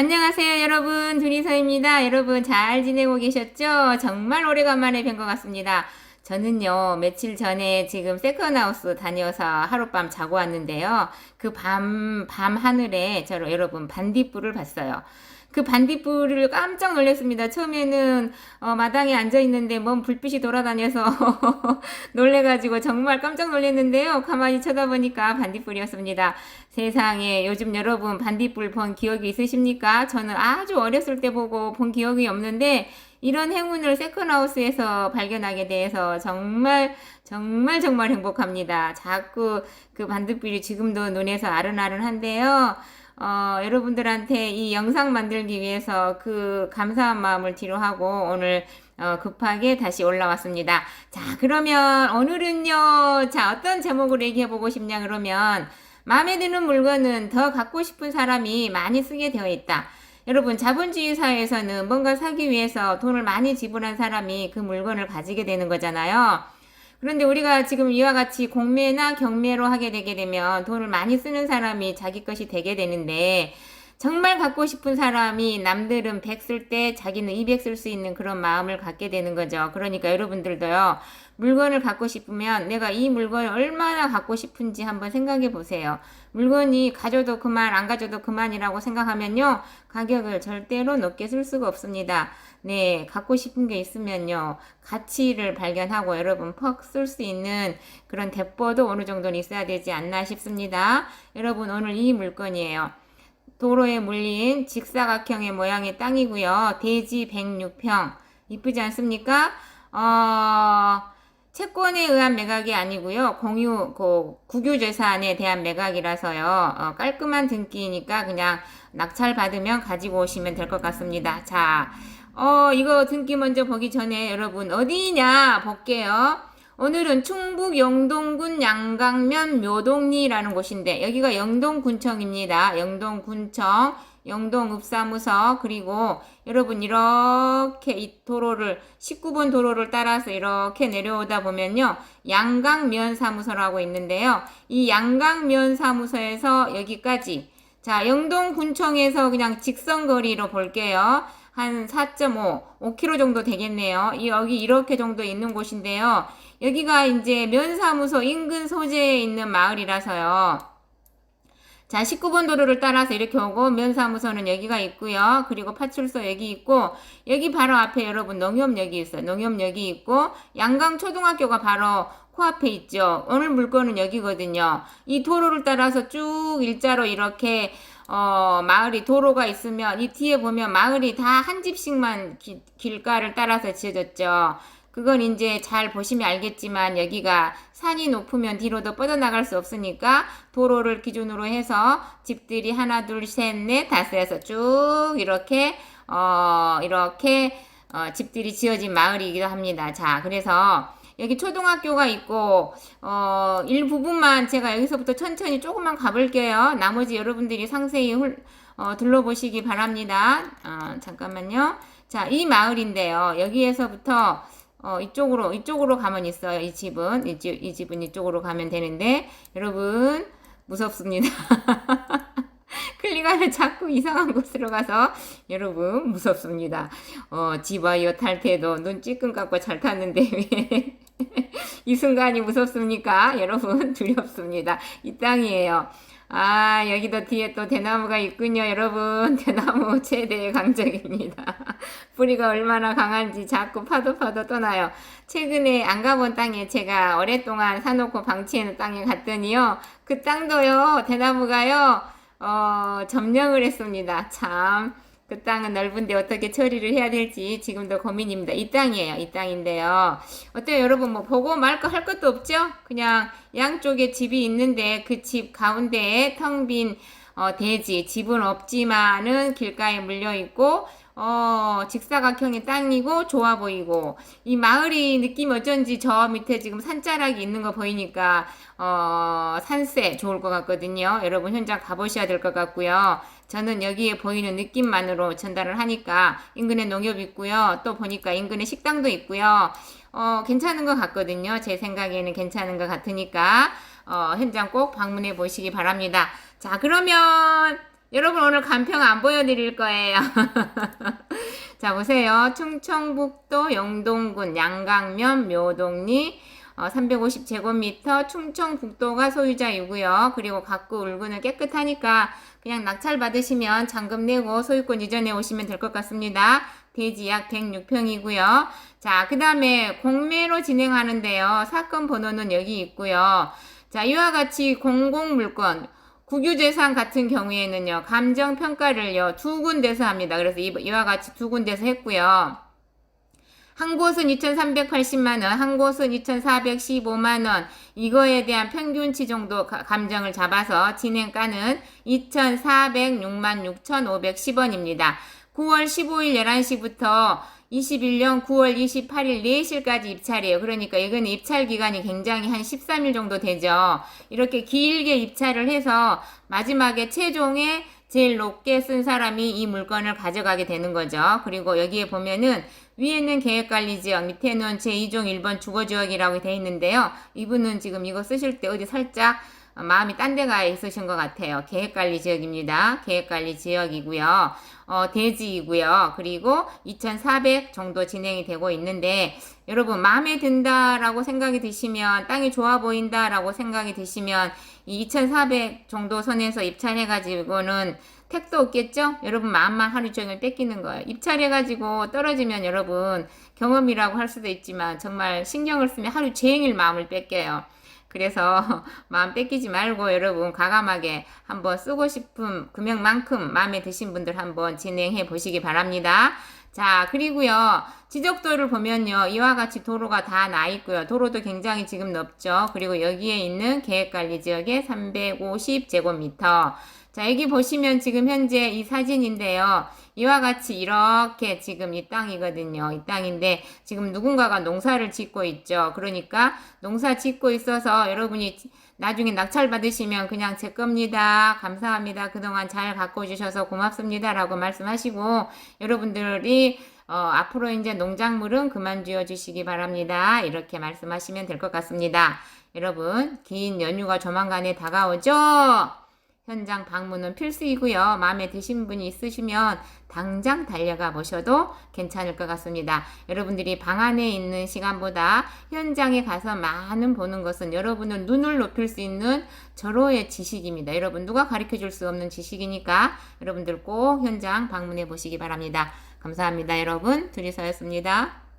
안녕하세요, 여러분. 둘이서입니다. 여러분, 잘 지내고 계셨죠? 정말 오래간만에 뵌 것 같습니다. 저는요, 며칠 전에 지금 세컨하우스 다녀서 하룻밤 자고 왔는데요. 그 밤, 밤 하늘에 저 여러분 반딧불을 봤어요. 그 반딧불을 깜짝 놀랐습니다. 처음에는 어, 마당에 앉아 있는데 뭔 불빛이 돌아다녀서 놀래가지고 정말 깜짝 놀랐는데요. 가만히 쳐다보니까 반딧불이었습니다. 세상에 요즘 여러분 반딧불 본 기억이 있으십니까? 저는 아주 어렸을 때 보고 본 기억이 없는데 이런 행운을 세컨하우스에서 발견하게 돼서 정말 정말 정말 행복합니다. 자꾸 그 반딧불이 지금도 눈에서 아른아른한데요. 어, 여러분들한테 이 영상 만들기 위해서 그 감사한 마음을 뒤로 하고 오늘 어, 급하게 다시 올라왔습니다. 자, 그러면 오늘은요, 자, 어떤 제목으로 얘기해 보고 싶냐, 그러면, 마음에 드는 물건은 더 갖고 싶은 사람이 많이 쓰게 되어 있다. 여러분, 자본주의 사회에서는 뭔가 사기 위해서 돈을 많이 지불한 사람이 그 물건을 가지게 되는 거잖아요. 그런데 우리가 지금 이와 같이 공매나 경매로 하게 되게 되면 돈을 많이 쓰는 사람이 자기 것이 되게 되는데 정말 갖고 싶은 사람이 남들은 100 쓸 때 자기는 200 쓸 수 있는 그런 마음을 갖게 되는 거죠. 그러니까 여러분들도요. 물건을 갖고 싶으면 내가 이 물건을 얼마나 갖고 싶은지 한번 생각해 보세요. 물건이 가져도 그만 안 가져도 그만이라고 생각하면요. 가격을 절대로 높게 쓸 수가 없습니다. 네, 갖고 싶은 게 있으면요. 가치를 발견하고 여러분 퍽 쓸 수 있는 그런 대포도 어느 정도는 있어야 되지 않나 싶습니다. 여러분 오늘 이 물건이에요. 도로에 물린 직사각형의 모양의 땅이고요. 대지 106평. 이쁘지 않습니까? 어, 채권에 의한 매각이 아니고요. 공유, 그, 국유재산에 대한 매각이라서요. 어, 깔끔한 등기니까 그냥 낙찰 받으면 가지고 오시면 될 것 같습니다. 자, 어, 이거 등기 먼저 보기 전에 여러분, 어디냐 볼게요. 오늘은 충북 영동군 양강면 묘동리라는 곳인데, 여기가 영동군청입니다. 영동군청, 영동읍사무소, 그리고 여러분, 이렇게 이 도로를, 19번 도로를 따라서 이렇게 내려오다 보면요. 양강면 사무소라고 있는데요. 이 양강면 사무소에서 여기까지, 자, 영동군청에서 그냥 직선거리로 볼게요. 한 4.5, 5km 정도 되겠네요. 이 여기 이렇게 정도 있는 곳인데요. 여기가 이제 면사무소 인근 소재에 있는 마을이라서요. 자, 19번 도로를 따라서 이렇게 오고 면사무소는 여기가 있고요. 그리고 파출소 여기 있고 여기 바로 앞에 여러분 농협역이 있어요. 농협역이 있고 양강 초등학교가 바로 코앞에 있죠. 오늘 물건은 여기거든요. 이 도로를 따라서 쭉 일자로 이렇게 어, 마을이 도로가 있으면 이 뒤에 보면 마을이 다 한 집씩만 기, 길가를 따라서 지어졌죠. 그건 이제 잘 보시면 알겠지만 여기가 산이 높으면 뒤로도 뻗어나갈 수 없으니까 도로를 기준으로 해서 집들이 하나, 둘, 셋, 넷, 다섯에서 쭉 이렇게 어, 이렇게 어, 집들이 지어진 마을이기도 합니다. 자, 그래서 여기 초등학교가 있고 어 일부분만 제가 여기서부터 천천히 조금만 가볼게요. 나머지 여러분들이 상세히 훌, 어, 둘러보시기 바랍니다. 어, 잠깐만요. 자, 이 마을인데요. 여기에서부터 어, 이쪽으로 이쪽으로 가면 있어요. 이 집은 이, 집, 이 집은 이쪽으로 가면 되는데 여러분 무섭습니다. 클릭하면 자꾸 이상한 곳으로 가서 여러분 무섭습니다. 어, 지바이어 탈 때도 눈 찌끔 감고 잘 탔는데 왜 이 순간이 무섭습니까? 여러분 두렵습니다. 이 땅이에요. 아, 여기도 뒤에 또 대나무가 있군요, 여러분. 대나무 최대의 강적입니다. 뿌리가 얼마나 강한지 자꾸 파도 파도 떠나요. 최근에 안 가본 땅에 제가 오랫동안 사놓고 방치해놓은 땅에 갔더니요. 그 땅도요, 대나무가요, 어, 점령을 했습니다. 참. 그 땅은 넓은데 어떻게 처리를 해야 될지 지금도 고민입니다. 이 땅이에요. 이 땅인데요. 어때요, 여러분? 뭐 보고 말거할 것도 없죠? 그냥 양쪽에 집이 있는데 그 집 가운데에 텅빈 어, 대지, 집은 없지만은 길가에 물려 있고 어, 직사각형의 땅이고 좋아 보이고 이 마을이 느낌 어쩐지 저 밑에 지금 산자락이 있는 거 보이니까 어, 산세 좋을 것 같거든요. 여러분 현장 가보셔야 될 것 같고요. 저는 여기에 보이는 느낌만으로 전달을 하니까 인근에 농협 있고요. 또 보니까 인근에 식당도 있고요. 어, 괜찮은 것 같거든요. 제 생각에는 괜찮은 것 같으니까 어, 현장 꼭 방문해 보시기 바랍니다. 자, 그러면 여러분 오늘 간평 안 보여드릴 거예요. 자 보세요. 충청북도 영동군 양강면 묘동리 어, 350제곱미터 충청북도가 소유자이고요. 그리고 각구 울군을 깨끗하니까 그냥 낙찰 받으시면 잔금 내고 소유권 이전해 오시면 될 것 같습니다. 대지 약 106평이고요. 자, 그 다음에 공매로 진행하는데요. 사건 번호는 여기 있고요. 자, 이와 같이 공공물건, 국유재산 같은 경우에는요, 감정평가를요, 두 군데서 합니다. 그래서 이- 이와 같이 두 군데서 했고요. 한 곳은 2,380만원, 한 곳은 2,415만원, 이거에 대한 평균치 정도 가- 감정을 잡아서 진행가는 2,406만 6,510원입니다. 9월 15일 11시부터 21년 9월 28일 4시까지 입찰이에요. 그러니까 이건 입찰 기간이 굉장히 한 13일 정도 되죠. 이렇게 길게 입찰을 해서 마지막에 최종에 제일 높게 쓴 사람이 이 물건을 가져가게 되는 거죠. 그리고 여기에 보면은 위에는 계획관리지역, 밑에는 제2종 1번 주거지역이라고 되어 있는데요. 이분은 지금 이거 쓰실 때 어디 살짝 어, 마음이 딴 데 가 있으신 것 같아요. 계획관리 지역입니다. 계획관리 지역이고요. 어, 대지이고요. 그리고 2,400 정도 진행이 되고 있는데 여러분 마음에 든다라고 생각이 드시면 땅이 좋아 보인다라고 생각이 드시면 이 2,400 정도 선에서 입찰해가지고는 택도 없겠죠? 여러분 마음만 하루 종일 뺏기는 거예요. 입찰해가지고 떨어지면 여러분 경험이라고 할 수도 있지만 정말 신경을 쓰면 하루 종일 마음을 뺏겨요. 그래서 마음 뺏기지 말고 여러분 과감하게 한번 쓰고 싶은 금액만큼 마음에 드신 분들 한번 진행해 보시기 바랍니다. 자, 그리고요. 지적도를 보면요. 이와 같이 도로가 다 나 있고요. 도로도 굉장히 지금 넓죠. 그리고 여기에 있는 계획관리 지역에 350제곱미터. 자, 여기 보시면 지금 현재 이 사진인데요. 이와 같이 이렇게 지금 이 땅이거든요. 이 땅인데 지금 누군가가 농사를 짓고 있죠. 그러니까 농사 짓고 있어서 여러분이 나중에 낙찰 받으시면 그냥 제 겁니다. 감사합니다. 그동안 잘 갖고 주셔서 고맙습니다. 라고 말씀하시고 여러분들이 어, 앞으로 이제 농작물은 그만 지어 주시기 바랍니다. 이렇게 말씀하시면 될 것 같습니다. 여러분, 긴 연휴가 조만간에 다가오죠? 현장 방문은 필수이고요. 마음에 드신 분이 있으시면 당장 달려가 보셔도 괜찮을 것 같습니다. 여러분들이 방 안에 있는 시간보다 현장에 가서 많은 보는 것은 여러분의 눈을 높일 수 있는 절호의 지식입니다. 여러분 누가 가르쳐 줄 수 없는 지식이니까 여러분들 꼭 현장 방문해 보시기 바랍니다. 감사합니다. 여러분 둘이서였습니다.